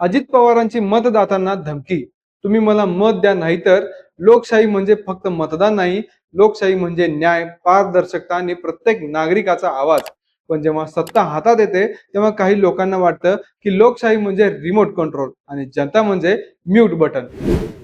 अजित पवारांची मतदातांना धमकी. तुम्ही मला मत द्या नाहीतर लोकशाही म्हणजे फक्त मतदान नाही लोकशाही म्हणजे न्याय पारदर्शकता आणि प्रत्येक नागरिकाचा आवाज. पण जेव्हा सत्ता हातात येते तेव्हा काही लोकांना वाटतं की लोकशाही म्हणजे रिमोट कंट्रोल आणि जनता म्हणजे म्यूट बटन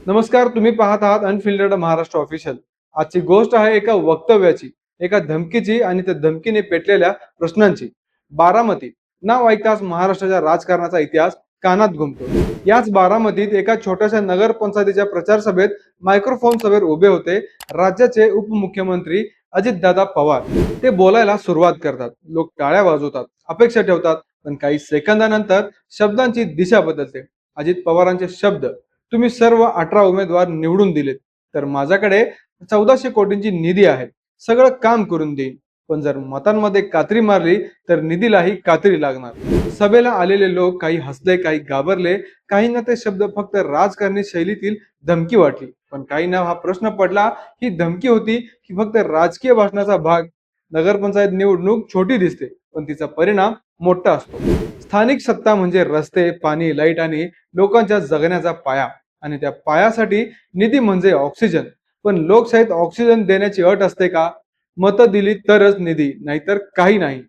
नमस्कार तुम्ही पाहत आहात अनफिल्टर्ड महाराष्ट्र ऑफिशियल आजची गोष्ट आहे एका वक्तव्याची एका धमकीची आणि त्या धमकीने पेटलेल्या प्रश्नांची. बारामती नाव ऐकताच महाराष्ट्राच्या राजकारणाचा इतिहास कानात घुमतो याच बारामतीत एका छोट्याशा नगर पंचायतीच्या प्रचार सभेत मायक्रोफोन सभेत उभे होते राज्याचे उपमुख्यमंत्री अजितदादा पवार. ते बोलायला सुरुवात करतात. लोक टाळ्या वाजवतात अपेक्षा ठेवतात पण काही सेकंदानंतर शब्दांची दिशा बदलते. अजित पवारांचे शब्द तुम्ही सर्व अठरा उमेदवार निवडून दिलेत तर माझ्याकडे चौदाशे कोटींची निधी आहे. सगळं काम करून देईन. पण जर मतांमध्ये कात्री मारली तर निधीलाही कात्री लागणार. सभेला आलेले लोक काही हसले काही घाबरले. काहींना ते शब्द फक्त राजकारणी शैलीतील धमकी वाटली. पण काहींना हा प्रश्न पडला ही धमकी होती की फक्त राजकीय भाषणाचा भाग. नगरपंचायत निवडणूक छोटी दिसते पण तिचा परिणाम मोठा असतो. स्थानिक सत्ता म्हणजे रस्ते पाणी लाइट आणि लोकांच्या जगण्याचा पाया. आणि त्या पायासाठी निधी म्हणजे ऑक्सिजन. पण लोकशाहीत ऑक्सिजन देण्याची अट असते का? मतं दिली तरच निधी नाहीतर काही नाही.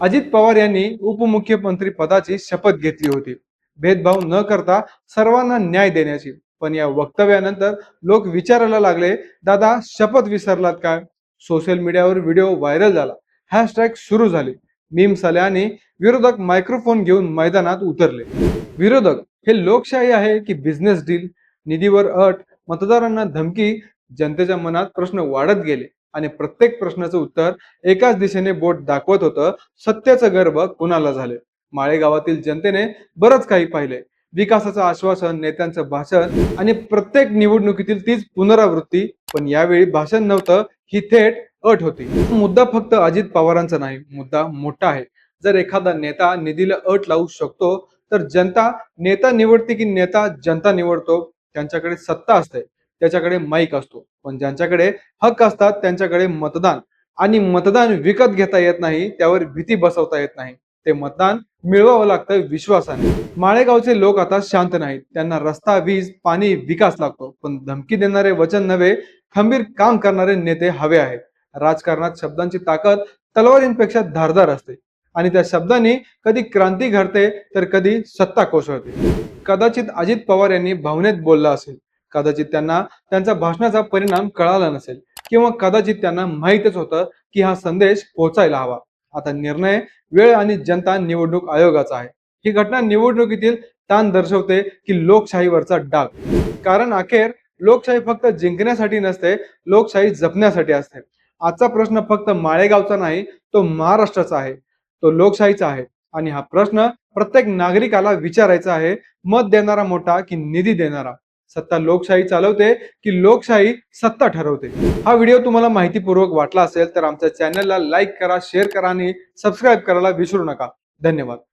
अजित पवार यांनी उपमुख्यमंत्री पदाची शपथ घेतली होती. भेदभाव न करता सर्वांना न्याय देण्याची. पण या वक्तव्यानंतर लोक विचारायला लागले दादा शपथ विसरलात काय सोशल मीडियावर व्हिडिओ व्हायरल झाला. हॅशटॅग सुरू झाले. मीम्स आले आणि विरोधक मायक्रोफोन घेऊन मैदानात उतरले. विरोधक हे लोकशाही आहे की बिझनेस डील निधीवर अट मतदारांना धमकी? जनतेच्या मनात प्रश्न वाढत गेले. आणि प्रत्येक प्रश्नाचं उत्तर एकाच दिशेने बोट दाखवत होतं. सत्याचं गर्भ कुणाला झाले? माळेगावातील जनतेने बरंच काही पाहिले विकासाचं आश्वासन नेत्यांचं भाषण आणि प्रत्येक निवडणुकीतील तीच पुनरावृत्ती. पण यावेळी भाषण नव्हतं ही थेट अट होती. मुद्दा फक्त अजित पवारांचा नाही मुद्दा मोठा आहे. जर एखादा नेता निधीला अट लावू शकतो तर जनता नेता निवडते की नेता जनता निवडतो? त्यांच्याकडे सत्ता असते. त्याच्याकडे माईक असतो. पण ज्यांच्याकडे हक्क असतात त्यांच्याकडे मतदान. आणि मतदान विकत घेता येत नाही त्यावर भीती बसवता येत नाही. ते मतदान मिळवावं लागतं विश्वासाने. माळेगावचे लोक आता शांत नाहीत. त्यांना रस्ता वीज पाणी विकास लागतो. पण धमकी देणारे वचन नव्हे खंबीर काम करणारे नेते हवे आहेत. राजकारणात शब्दांची ताकद तलवारींपेक्षा धारदार असते. आणि त्या शब्दांनी कधी क्रांती घडते तर कधी सत्ता कोसळते. कदाचित अजित पवार यांनी भावनेत बोलला असेल. कदाचित त्यांना त्यांच्या भाषणाचा परिणाम कळाला नसेल किंवा कदाचित त्यांना माहीतच होतं की हा संदेश पोहोचायला हवा. आता निर्णय वेळ आणि जनता निवडणूक आयोगाचा आहे. ही घटना निवडणुकीतील ताण दर्शवते की लोकशाहीवरचा डाग. कारण अखेर लोकशाही फक्त जिंकण्यासाठी नसते लोकशाही जपण्यासाठी असते. आजचा प्रश्न फक्त माळेगावचा नाही तो महाराष्ट्राचा आहे. तो लोकशाहीचा आहे. आणि हा प्रश्न प्रत्येक नागरिकाला विचारायचा आहे मत देणारा मोठा की निधी देणारा? सत्ता लोकशाही चालवते की लोकशाही सत्ता ठरवते. हा व्हिडिओ तुम्हाला माहितीपूर्वक वाटला असेल तर आमच्या चॅनलला लाईक करा शेअर करा आणि सबस्क्राईब करायला विसरू नका. धन्यवाद.